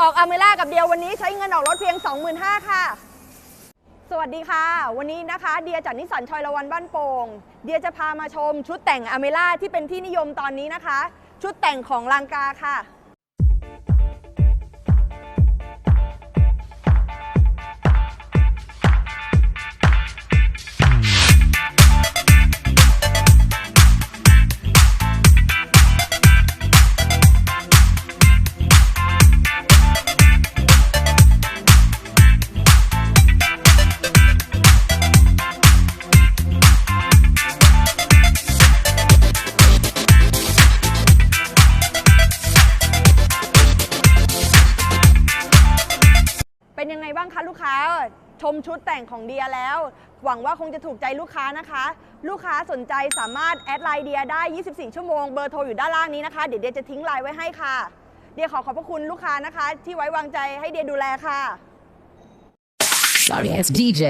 ออกอเมร่ากับเดียววันนี้ใช้เงินออกรถเพียง 25,000ค่ะ สวัสดีค่ะ วันนี้นะคะ เดียจากนิสสันชอยละวันบ้านโป่งเดียจะพามาชมชุดแต่งอเมร่าที่เป็นที่นิยมตอนนี้นะคะ ชุดแต่งของลังกาค่ะ เป็นยังไงบ้างคะลูกค้า ชมชุดแต่งของเดียแล้ว หวังว่าคงจะถูกใจลูกค้านะคะ ลูกค้าสนใจสามารถแอดไลน์เดียได้ 24 ชั่วโมงเบอร์โทรอยู่ด้านล่างนี้นะคะ เดี๋ยวเดียจะทิ้งไลน์ไว้ให้ค่ะ เดียขอขอบพระคุณลูกค้านะคะ ที่ไว้วางใจให้เดียดูแลค่ะ Sorry, it's DJ.